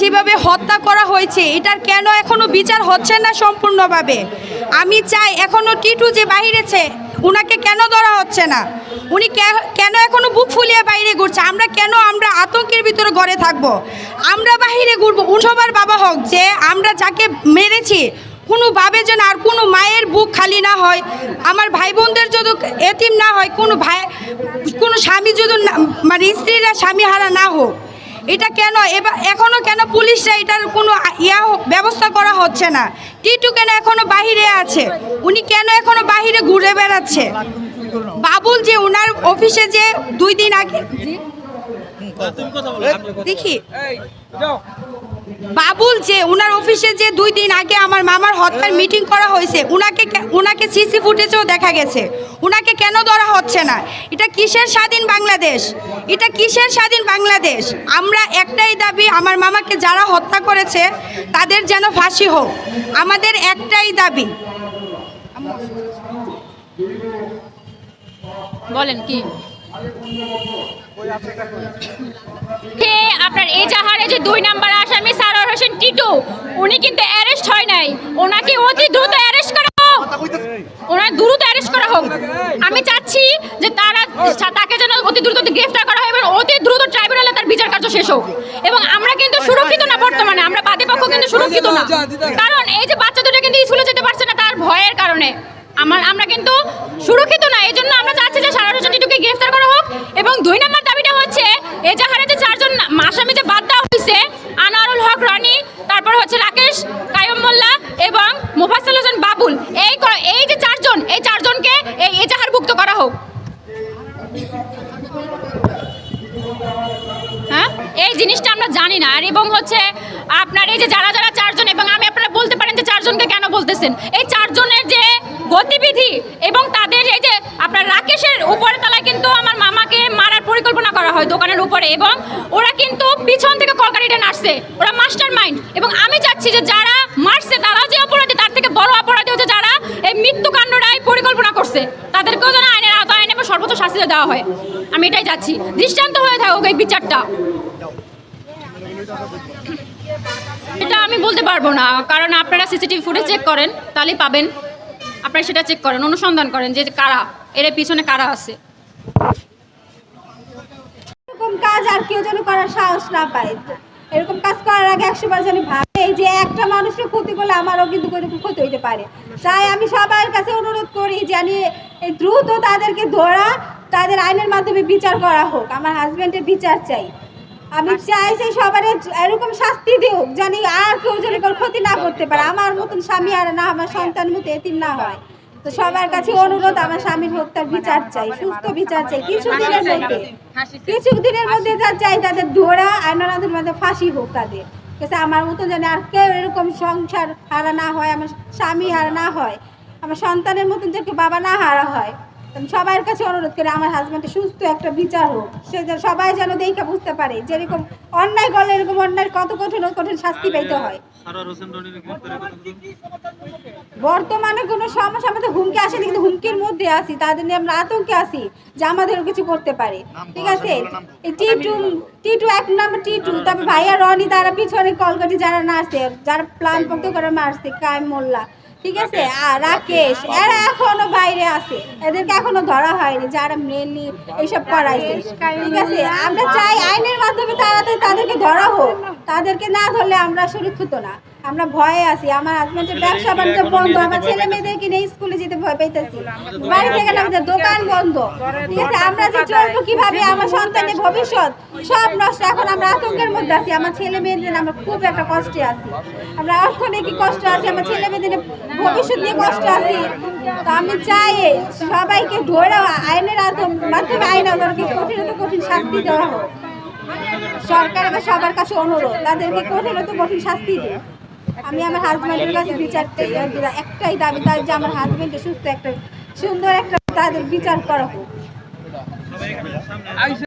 যেভাবে হত্যা করা হয়েছে, এটার কেন এখনও বিচার হচ্ছে না সম্পূর্ণভাবে? আমি চাই এখনও টিটু যে বাহিরেছে, উনাকে কেন ধরা হচ্ছে না? উনি কেন এখনও বুক ফুলিয়ে বাইরে ঘুরছে? আমরা কেন আমরা আতঙ্কের ভিতরে ঘরে থাকব? আমরা বাইরে ঘুরবো সবার বাবা হোক যে আমরা যাকে মেরেছি, কোনোভাবে যেন আর কোনো মায়ের বুক খালি না হয়। আমার ভাই বোনদের যদি এতিম না হয়, কোনো ভাই কোনো স্বামী যদি মানে স্ত্রীরা স্বামী হারা না হোক। এটা কেন? এবার এখনও কেন পুলিশরা এটার কোনো ইয়া ব্যবস্থা করা হচ্ছে না? টিটু কেন এখনও বাহিরে আছে? উনি কেন এখনও বাহিরে ঘুরে বেড়াচ্ছে? বাবুল যে ওনার অফিসে যে দুই দিন আগে দেখি। বাবুল, যে ওনার অফিসে যে দুই দিন আগে আমার মামার হত্যার মিটিং করা হয়েছে, উনাকে কে- উনাকে সিসি ফুটেজেও দেখা গেছে। উনাকে কেন ধরা হচ্ছে না? এটা কিসের স্বাধীন বাংলাদেশ? এটা কিসের স্বাধীন বাংলাদেশ? আমরা একটাই দাবি, আমার মামাকে যারা হত্যা করেছে, তাদের যেন ফাঁসি হোক। আমাদের একটাই দাবি। বলেন কি? আপনার এই জাহারে যে দুই নাম্বার আসামি হোসেন টিটু উনি কিন্তু অ্যারেস্ট হয় নাই। ওনাকে অতি দ্রুত অ্যারেস্ট করা হোক। ওনার দ্রুত অ্যারেস্ট করা হোক। আমি চাচ্ছি যে তারা তাকে যেন অতি দ্রুত গ্রেফতার করা হয় এবং অতি দ্রুত ট্রাইব্যুনালে তার বিচার কার্য শেষ হোক। এবং আমরা কিন্তু সুরক্ষিত না বর্তমানে আমরা বাদী পক্ষ কিন্তু সুরক্ষিত না। কারণ এই যে বাচ্চা দুটো কিন্তু স্কুলে যেতে পারছে না তার ভয়ের কারণে। আমার আমরা কিন্তু সুরক্ষিত না এই জন্য আমরা চাচ্ছি যে সারা হোসেন টিটুকে গ্রেফতার করা হোক। এবং দুই নম্বর দাবিটা হচ্ছে এজাহারে যে চারজন না- আসামি যে বাদ দেওয়া রনি, তারপর হচ্ছে রাকেশ, কায়ম মোল্লা এবং মুফাসল হোসেন বাবুল। এই এই যে চারজন, এই চারজনকে এই এজাহারভুক্ত করা হোক। হ্যাঁ? এই জিনিসটা আমরা জানি না। আর এবং হচ্ছে আপনার এই যে যারা যারা চারজন, এবং আমি আপনারা বলতে পারেন যে চারজনকে কেন বলতেছেন? এই চারজনের যে গতিবিধি এবং তাদের এই যে আপনার রাকেশের উপরে তলায় কিন্তু আমার মামাকে মারার পরিকল্পনা করা হয় দোকানের উপরে এবং ওরা কিন্তু পিছন থেকে কলকারিটা নাচছে ওরা মাস্টার মাইন্ড এবং আমি চাচ্ছি যে যারা মারছে তারা যে অপরাধী, তার থেকে বড় অপরাধী হচ্ছে যারা এই মৃত্যুকাণ্ডটাই পরিকল্পনা করছে। তাদেরকেও যেন আইনের আওতায় এনে সর্বোচ্চ শাস্তি দেওয়া হয়। আমি এটাই চাচ্ছি। দৃষ্টান্ত হয়ে থাকুক এই বিচারটা। এটা আমি বলতে পারব না, কারণ আপনারা সিসিটিভি ফুটেজ চেক করেন, তাহলেই পাবেন। আপনারা সেটা চেক করেন, অনুসন্ধান করেন যে কারা, এর পিছনে কারা আছে। এরকম কাজ আর কেউ যেন করার সাহস না পায়। এরকম কাজ করার আগে একশো বার যেন ভাবে যে একটা মানুষের ক্ষতি করলে আমারও কিন্তু ক্ষতি হইতে পারে। তাই আমি সবার কাছে অনুরোধ করি জানি দ্রুত তাদেরকে ধরা, তাদের আইনের মাধ্যমে বিচার করা হোক। আমার হাজব্যান্ডের বিচার চাই। আমি চাই যে সবার এরকম শাস্তি দিও জানি আর কেউ যেন ক্ষতি না করতে পারে। আমার মতন স্বামী আর না আমার সন্তান মতো এতিম না হয়। তো সবার কাছে অনুরোধ আমার স্বামীর হত্যার বিচার চাই সুস্থ বিচার চাই। কিছু দিনের মধ্যে কিছু দিনের মধ্যে যা চাই তাদের ধরা আইনাদের মধ্যে ফাঁসি হোক তাদের। কাছে আমার মতো যেন আর কেউ এরকম সংসার হারা না হয় আমার স্বামী হারা না হয় আমার সন্তানের মতন যে কেউ বাবা না হারা হয়। আমি সবার কাছে অনুরোধ করি, আমার হাজব্যান্ডের সুস্থ একটা বিচার হোক। সে যেন সবাই যেন দেখে বুঝতে পারে, যেরকম অন্যায় করলে এরকম অন্যায় কত কঠিন কঠিন শাস্তি পেতে হয়। বর্তমানে কোনো সমস্যা আমাদের হুমকি আসেনি কিন্তু হুমকির মধ্যে আছি তাদের নিয়ে আমরা আতঙ্কে আছি যে আমাদেরও কিছু করতে পারে। ঠিক আছে? টি টু টি টু এক নাম্বার টি টু তারপর ভাইয়া রনি তারা পিছনে কলকাটি যারা নাচছে যারা প্ল্যান পক্ষ করে মারছে কায়েম মোল্লা। ঠিক আছে? আর রাকেশ এরা এখনও বাইরে আছে। এদেরকে এখনও ধরা হয়নি যারা মেনলি এইসব করাইছে। ঠিক আছে? আমরা চাই আইনের মাধ্যমে ধরা হোক তাদেরকে না ধরলে আমরা সুরক্ষিত না। আমরা ভয়ে আছি আমার হাজবেন্ডের ব্যবসা বাণিজ্য বন্ধ আমার ছেলে মেয়েদেরকে নিয়ে স্কুলে যেতে ভয় পাইতেছি। বাড়ি থেকে আমাদের দোকান বন্ধ। ঠিক আছে আমরা যে চলবো কীভাবে আমার সন্তানের ভবিষ্যৎ সব নষ্ট। এখন আমরা আতঙ্কের মধ্যে আছি আমার ছেলে মেয়েদের আমরা খুব একটা কষ্টে আছি। আমরা অর্থনৈতিক কষ্ট আছি আমার ছেলে মেয়েদের ভবিষ্যৎ নিয়ে কষ্ট আছি। তো আমি চাই সবাইকে ধরে আইনের মাধ্যমে আইন আমাদেরকে কঠিনত কঠিন শাস্তি দেওয়া হোক। সরকার বা সবার কাছে অনুরোধ, তাদেরকে কঠিনত কঠিন শাস্তি দিই আমি আমার হাজব্যান্ডের কাছে বিচার একটাই দাবি তাই যে আমার হাজব্যান্ডের সুস্থ একটা, সুন্দর একটা তাদের বিচার করা হোক।